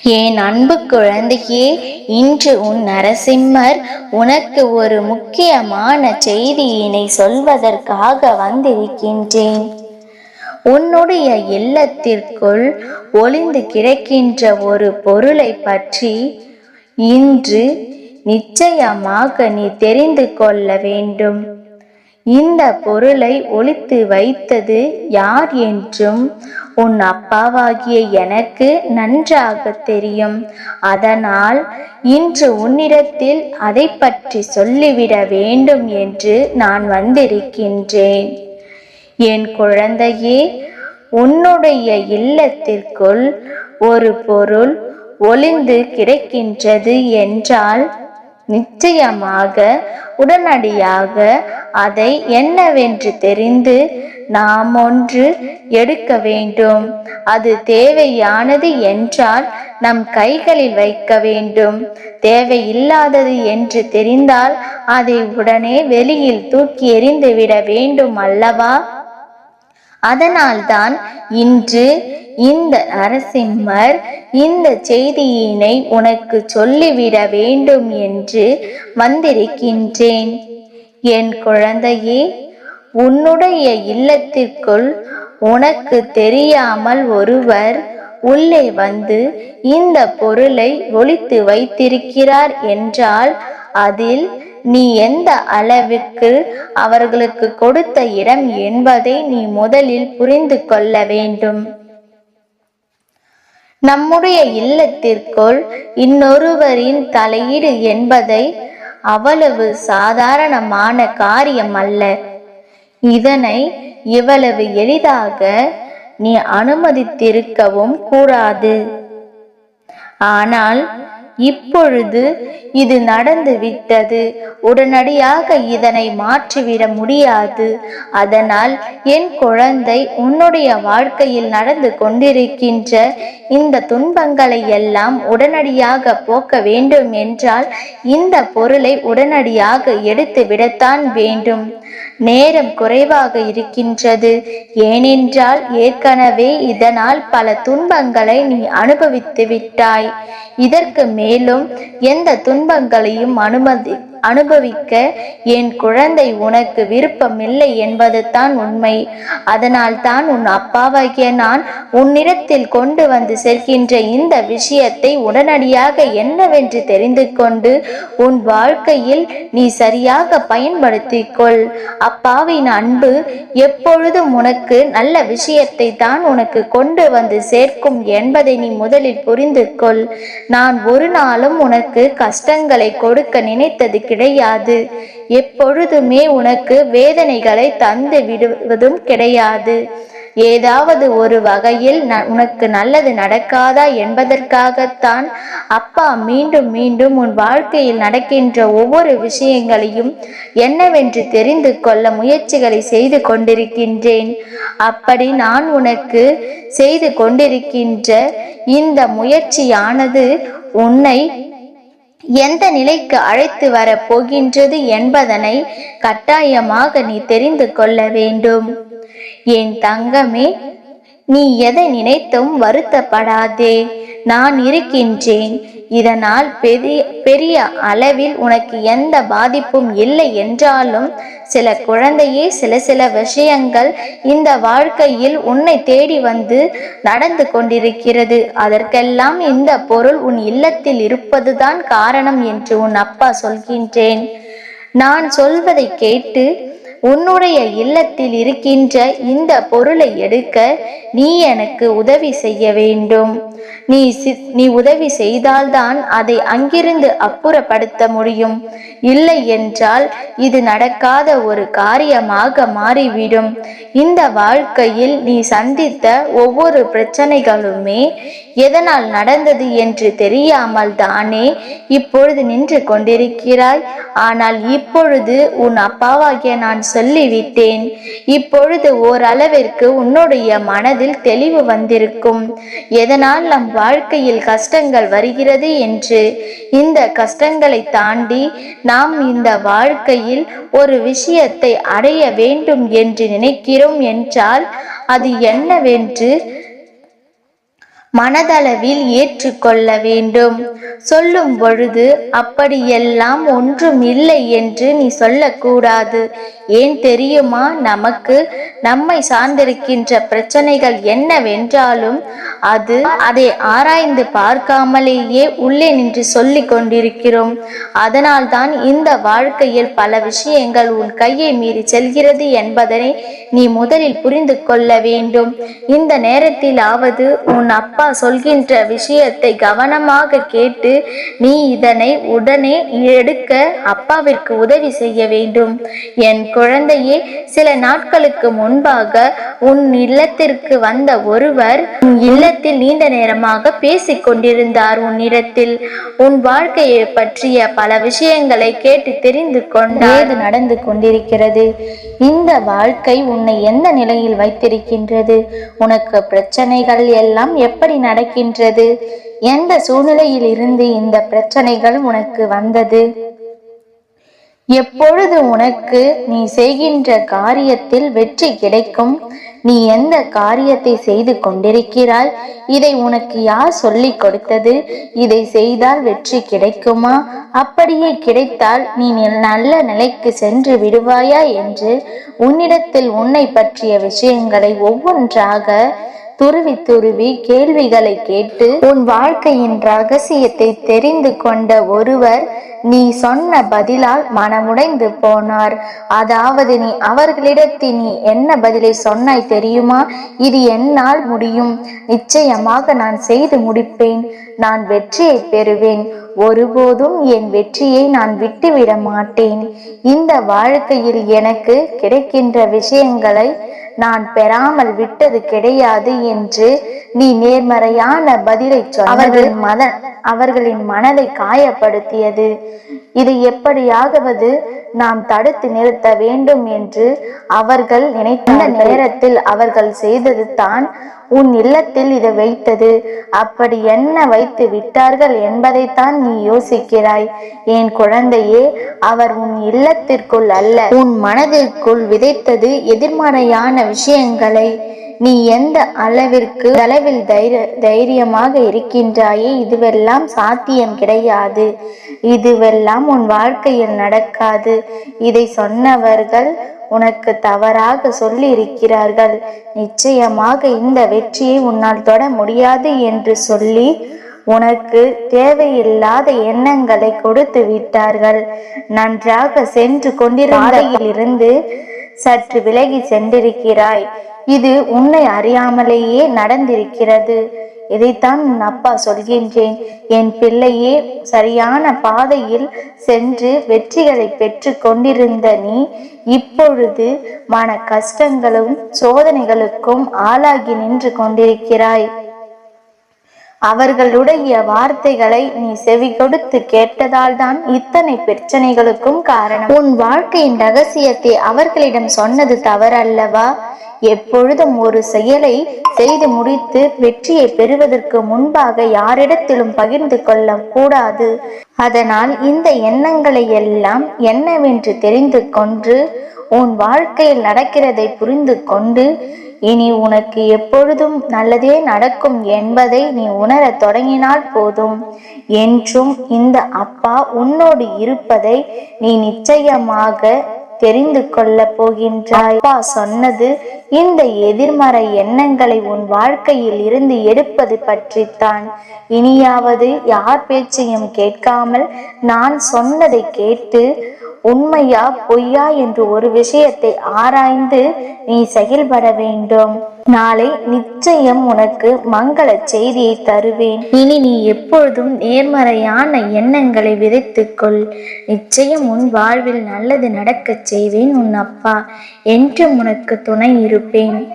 என் அன்பு குழந்தையே இன்று உன் நரசிம்மர் உனக்கு ஒரு முக்கியமான செய்தியினை சொல்வதற்காக வந்திருக்கின்றேன். உன்னுடைய இல்லத்திற்குள் ஒளிந்து கிடக்கின்ற ஒரு பொருளை பற்றி இன்று நிச்சயமாக நீ தெரிந்து கொள்ள வேண்டும். இந்த பொருளை ஒழித்து வைத்தது யார் என்றும் உன் அப்பாவாகிய எனக்கு நன்றாக தெரியும். அதனால் இன்று உன்னிடத்தில் அதை பற்றி சொல்லிவிட வேண்டும் என்று நான் வந்திருக்கின்றேன். என் குழந்தையே உன்னுடைய இல்லத்திற்குள் ஒரு பொருள் ஒளிந்து கிடைக்கின்றது என்றால் நிச்சயமாக உடனடியாக அதை என்னவென்று தெரிந்து நாம் ஒன்று எடுக்க வேண்டும். அது தேவையானது என்றால் நம் கைகளில் வைக்க வேண்டும். தேவையில்லாதது என்று தெரிந்தால் அதை உடனே வெளியில் தூக்கி எறிந்து விட வேண்டும் அல்லவா? அதனால்தான் இன்று இந்த நரசிம்மர் இந்த செய்தியினை உனக்கு சொல்லிவிட வேண்டும் என்று வந்திருக்கின்றேன். என் குழந்தையே உன்னுடைய இல்லத்திற்குள் உனக்கு தெரியாமல் ஒருவர் உள்ளே வந்து இந்த பொருளை ஒழித்து வைத்திருக்கிறார் என்றால் அதில் நீ எந்த அளவிற்கு அவர்களுக்கு கொடுத்த இடம் என்பதை நீ முதலில் புரிந்து கொள்ள வேண்டும். நம்முடைய இல்லத்திற்குள் இன்னொருவரின் தலையீடு என்பதை அவ்வளவு சாதாரணமான காரியம் அல்ல. இதனை இவ்வளவு எளிதாக நீ அனுமதித்திருக்கவும் கூடாது. ஆனால் இப்பொழுது இது நடந்து விட்டது உடனடியாக இதனை மாற்றிவிட முடியாது. அதனால் என் குழந்தை உன்னுடைய வாழ்க்கையில் நடந்து கொண்டிருக்கின்ற இந்த துன்பங்களை எல்லாம் உடனடியாக போக்க வேண்டும் என்றால் இந்த பொருளை உடனடியாக எடுத்து விடத்தான் வேண்டும். நேரம் குறைவாக இருக்கின்றது. ஏனென்றால் ஏற்கனவே இதனால் பல துன்பங்களை நீ அனுபவித்து விட்டாய். இதற்கு மேலும் எந்த துன்பங்களையும் அனுமதி அனுபவிக்க என் குழந்தை உனக்கு விருப்பமில்லை என்பது தான் உண்மை. அதனால் தான் உன் அப்பாவாகிய நான் உன்னிடத்தில் கொண்டு வந்து சேர்க்கின்ற இந்த விஷயத்தை உடனடியாக என்னவென்று தெரிந்து கொண்டு உன் வாழ்க்கையில் நீ சரியாக பயன்படுத்திக் கொள் அப்பாவின் அன்பு எப்பொழுதும் உனக்கு நல்ல விஷயத்தை தான் உனக்கு கொண்டு வந்து சேர்க்கும் என்பதை நீ முதலில் புரிந்து கொள் நான் ஒரு நாளும் உனக்கு கஷ்டங்களை கொடுக்க நினைத்தது கிடையாது. எப்பொழுதுமே உனக்கு வேதனைகளை தந்து விடுவதும் கிடையாது. ஏதாவது ஒரு வகையில் உனக்கு நல்லது நடக்காதா என்பதற்காகத்தான் அப்பா மீண்டும் மீண்டும் உன் வாழ்க்கையில் நடக்கின்ற ஒவ்வொரு விஷயங்களையும் என்னவென்று தெரிந்து கொள்ள முயற்சிகளை செய்து கொண்டிருக்கின்றேன். அப்படி நான் உனக்கு செய்து கொண்டிருக்கின்ற இந்த முயற்சியானது உன்னை எந்த நிலைக்கு அழைத்து வர போகின்றது என்பதனை கட்டாயமாக நீ தெரிந்து கொள்ள வேண்டும். என் தங்கமே நீ எதை நினைத்தும் வருத்தப்படாதே. நான் இருக்கின்றேன். இதனால் பெரிய பெரிய அளவில் உனக்கு எந்த பாதிப்பும் இல்லை என்றாலும் சில குழந்தையே சில சில விஷயங்கள் இந்த வாழ்க்கையில் உன்னை தேடி வந்து நடந்து கொண்டிருக்கிறது. அதற்கெல்லாம் இந்த பொருள் உன் இல்லத்தில் இருப்பதுதான் காரணம் என்று உன் அப்பா சொல்கின்றேன். நான் சொல்வதை கேட்டு உன்னுடைய இல்லத்தில் இருக்கின்ற இந்த பொருளை எடுக்க நீ எனக்கு உதவி செய்ய வேண்டும். நீ நீ உதவி செய்தால்தான் அதை அங்கிருந்து அப்புறப்படுத்த முடியும். இல்லை என்றால் இது நடக்காத ஒரு காரியமாக மாறிவிடும். இந்த வாழ்க்கையில் நீ சந்தித்த ஒவ்வொரு பிரச்சனைகளுமே எதனால் நடந்தது என்று தெரியாமல் தானே இப்பொழுது நின்று கொண்டிருக்கிறாய்? ஆனால் இப்பொழுது உன் அப்பாவாகிய நான் சொல்லிவிட்டேன். இப்பொழுது ஓரளவிற்கு உன்னுடைய மனதில் தெளிவு வந்திருக்கும். எதனால் நம் வாழ்க்கையில் கஷ்டங்கள் வருகிறது என்று இந்த கஷ்டங்களை தாண்டி நாம் இந்த வாழ்க்கையில் ஒரு விஷயத்தை அடைய வேண்டும் என்று நினைக்கிறோம் என்றால் அது என்னவென்று மனதளவில் ஏற்றுக்கொள்ள வேண்டும். சொல்லும் பொழுது அப்படியெல்லாம் ஒன்றும் இல்லை என்று நீ சொல்லக்கூடாது. ஏன் தெரியுமா? நமக்கு நம்மை சார்ந்திருக்கின்ற பிரச்சனைகள் என்னவென்றாலும் அது அதை ஆராய்ந்து பார்க்காமலேயே உள்ளே நின்று சொல்லிக் கொண்டிருக்கிறோம். அதனால்தான் இந்த வாழ்க்கையில் பல விஷயங்கள் உன் கையை மீறி செல்கிறது என்பதனை நீ முதலில் புரிந்து கொள்ள வேண்டும். இந்த நேரத்திலாவது உன் அப்பா சொல்கின்ற விஷயத்தை கவனமாக கேட்டு நீ இதனை உடனே எடுக்க அப்பாவிற்கு உதவி செய்ய வேண்டும். என் குழந்தையே சில நாட்களுக்கு முன்பாக உன் இல்லத்திற்கு வந்த ஒருவர் உன் இல்லத்தில் நீண்ட நேரமாக பேசிக் கொண்டிருந்தார் உன்னிடத்தில். உன் வாழ்க்கையை பற்றிய பல விஷயங்களை கேட்டு தெரிந்து கொண்டேது நடந்து கொண்டிருக்கிறது? இந்த வாழ்க்கை உன்னை எந்த நிலையில் வைத்திருக்கின்றது? உனக்கு பிரச்சனைகள் எல்லாம் எப்படி எப்படி நடக்கின்றது? எந்த சூழ்நிலையில் இருந்து இந்த பிரச்சனைகள் உனக்கு வந்தது? எப்பொழுது உனக்கு நீ செய்கின்ற காரியத்தில் வெற்றி கிடைக்கும்? நீ எந்த காரியத்தை செய்து கொண்டிருக்கிறாய்? இதை உனக்கு யார் சொல்லிக் கொடுத்தது? இதை செய்தால் வெற்றி கிடைக்குமா? அப்படியே கிடைத்தால் நீ நல்ல நிலைக்கு சென்று விடுவாயா என்று உன்னிடத்தில் உன்னை பற்றிய விஷயங்களை ஒவ்வொன்றாக துருவி துருவி கேள்விகளை கேட்டு உன் வாழ்க்கையின் ரகசியத்தை தெரிந்து கொண்ட ஒருவர் நீ சொன்ன பதிலால் மனமுடைந்து போனார். அதாவது நீ அவர்களிடத்தில் நீ என்ன பதிலை சொன்னாய் தெரியுமா? இது என்னால் முடியும். நிச்சயமாக நான் செய்து முடிப்பேன். நான் வெற்றியை பெறுவேன். ஒருபோதும் என் வெற்றியை நான் விட்டுவிட மாட்டேன். இந்த வாழ்க்கையில் எனக்கு கிடைக்கின்ற விஷயங்களை நான் பெறாமல் விட்டது கிடையாது என்று நீ நேர்மறையான பதிலை சொன்ன அவர்களின் மத அவர்களின் மனதை காயப்படுத்தியது. இது எப்படியாகவது நாம் தடுத்து நிறுத்த வேண்டும் என்று அவர்கள் நினைத்த நேரத்தில் அவர்கள் செய்தது தான் உன் இல்லத்தில் இதை வைத்தது. அப்படி என்ன வைத்து விட்டார்கள் என்பதைத்தான் நீ யோசிக்கிறாய். என் குழந்தையே அவர் உன் இல்லத்திற்குள் அல்ல. உன் மனதிற்குள் விதைத்தது எதிர்மறையான விஷயங்களை நீ எந்த அளவிற்கு அளவில் தைரிய தைரியமாக இருக்கின்றாயே இதுவெல்லாம் சாத்தியம் கிடையாது. இதுவெல்லாம் உன் வாழ்க்கையில் நடக்காது. இதை சொன்னவர்கள் உனக்கு தவறாக சொல்லி இருக்கிறார்கள் நிச்சயமாக இந்த வெற்றியை உன்னால் தொட முடியாது என்று சொல்லி உனக்கு தேவையில்லாத எண்ணங்களை கொடுத்து விட்டார்கள். நன்றாக சென்று கொண்டிருந்த இருந்து சற்று விலகி சென்றிருக்கிறாய். இது உன்னை அறியாமலேயே நடந்திருக்கிறது. இதைத்தான் உன் அப்பா சொல்கின்றேன். என் பிள்ளையே சரியான பாதையில் சென்று வெற்றிகளை பெற்று கொண்டிருந்த நீ இப்பொழுது மன கஷ்டங்களும் சோதனைகளுக்கும் ஆளாகி நின்று கொண்டிருக்கிறாய். அவர்களுடைய வார்த்தைகளை நீ செவி கொடுத்து கேட்டதால் தான் இத்தனை பிரச்சனைகளுக்கும் காரணம். உன் வாழ்க்கையின் ரகசியத்தை அவர்களிடம் சொன்னது தவறல்லவா? எப்பொழுதும் ஒரு செயலை செய்து முடித்து வெற்றியை பெறுவதற்கு முன்பாக யாரிடத்திலும் பகிர்ந்து கொள்ள கூடாது. அதனால் இந்த எண்ணங்களை எல்லாம் என்னவென்று தெரிந்து கொண்டு உன் வாழ்க்கையில் நடக்கிறதை புரிந்து கொண்டு இனி உனக்கு எப்பொழுதும் நல்லதே நடக்கும் என்பதை நீ உணரத் தொடங்கினால் போதும். என்றும் இந்த அப்பா உன்னோடு இருப்பதை நீ நிச்சயமாக தெரிந்து கொள்ள போகின்றாய். அப்பா சொன்னது இந்த எதிர்மறை எண்ணங்களை உன் வாழ்க்கையில் இருந்து எடுப்பது பற்றித்தான். இனியாவது யார் பேச்சையும் கேட்காமல் நான் சொன்னதை கேட்டு உண்மையா பொய்யா? என்று ஒரு விஷயத்தை ஆராய்ந்து நீ செயல்பட வேண்டும். நாளை நிச்சயம் உனக்கு மங்கள செய்தியை தருவேன். இனி நீ எப்பொழுதும் நேர்மறையான எண்ணங்களை விதைத்துக்கொள் நிச்சயம் உன் வாழ்வில் நல்லது நடக்கச் செய்வேன் உன் அப்பா. என்றும் உனக்கு துணை இரு இருப்பேன்